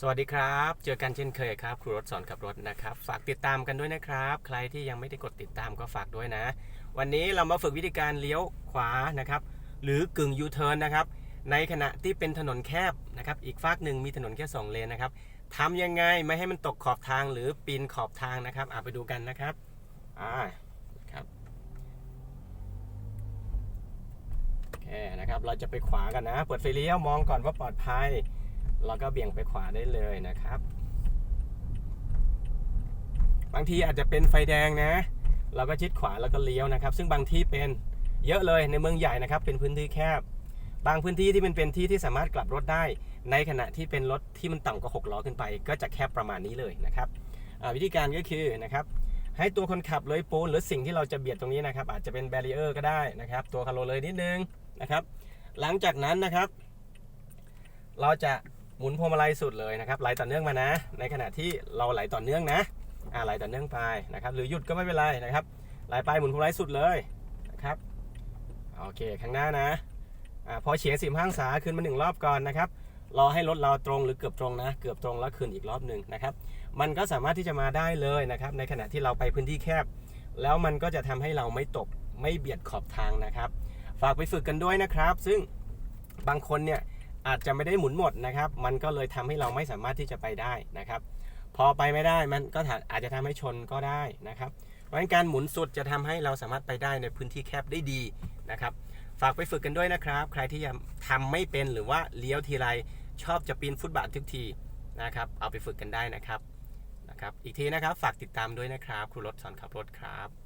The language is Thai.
สวัสดีครับ เจอกันเช่นเคยครับ ครูรถสอนขับรถนะครับ ฝากติดตามกันด้วยนะครับ ใครที่ยังไม่ได้กดติดตามก็ฝากด้วยนะ วันนี้เรามาฝึกวิธีการเลี้ยวขวานะครับ หรือกึ่งยูเทิร์นนะครับ ในขณะที่เป็นถนนแคบนะครับ อีกฝากหนึ่งมีถนนแค่ 2 เลนนะครับทำยังไงไม่ให้มันตกขอบทางหรือปีนขอบทางนะครับอะไปดูกันนะครับอ่าครับโอเคนะครับ เราจะไปขวากันนะ เปิดไฟเลี้ยวมองก่อนว่าปลอดภัย แล้วก็เบี่ยงไปขวาได้เลยนะครับ บางทีอาจจะเป็นไฟแดงนะ เราก็ชิดขวาแล้วก็เลี้ยวนะครับ ซึ่งบางที่เป็นเยอะเลยในเมืองใหญ่นะครับ เป็นพื้นที่แคบ บางพื้นที่ที่มันเป็นที่ที่สามารถกลับรถได้ ในขณะที่เป็นรถที่มันต่ำกว่า6ล้อขึ้นไป ก็จะแคบประมาณนี้เลยนะครับวิธีการก็คือนะครับให้ตัวคนขับเลยปูนหรือสิ่งที่เราจะเบียดตรงนี้นะครับ อาจจะเป็นแบรีเออร์ก็ได้นะครับ ตัวคาร์โลเลยนิดนึงนะครับ หลังจากนั้นนะครับ เราจะ หมุนพวงมาลัยสุดเลยนะครับไหลต่อเนื่องมานะ ในขณะที่เราไหลต่อเนื่องนะอ่าไหลต่อเนื่องไปนะครับ หรือหยุดก็ไม่เป็นไรนะครับไหลไปหมุนพวงมาลัยสุดเลยนะครับโอเคข้างหน้านะอ่าพอเฉียงสิบห้างศาขึ้นมาหนึ่งรอบก่อนนะครับรอให้รถเราตรงหรือเกือบตรงนะ เกือบตรงแล้วขึ้นอีกรอบหนึ่งนะครับ มันก็สามารถที่จะมาได้เลยนะครับ ในขณะที่เราไปพื้นที่แคบ แล้วมันก็จะทำให้เราไม่ตกไม่เบียดขอบทางนะครับ ฝากไปฝึกกันด้วยนะครับ ซึ่งบางคนเนี่ย อาจจะไม่ได้หมุนหมดนะครับ มันก็เลยทำให้เราไม่สามารถที่จะไปได้นะครับ พอไปไม่ได้มันก็อาจจะทำให้ชนก็ได้นะครับ เพราะฉะนั้นการหมุนสุดจะทำให้เราสามารถไปได้ในพื้นที่แคบได้ดีนะครับ ฝากไปฝึกกันด้วยนะครับ ใครที่ยังทำไม่เป็นหรือว่าเลี้ยวทีไรชอบจะปีนฟุตบาททุกทีนะครับ เอาไปฝึกกันได้นะครับนะครับ อีกทีนะครับฝากติดตามด้วยนะครับ ครูรถสอนขับรถครับ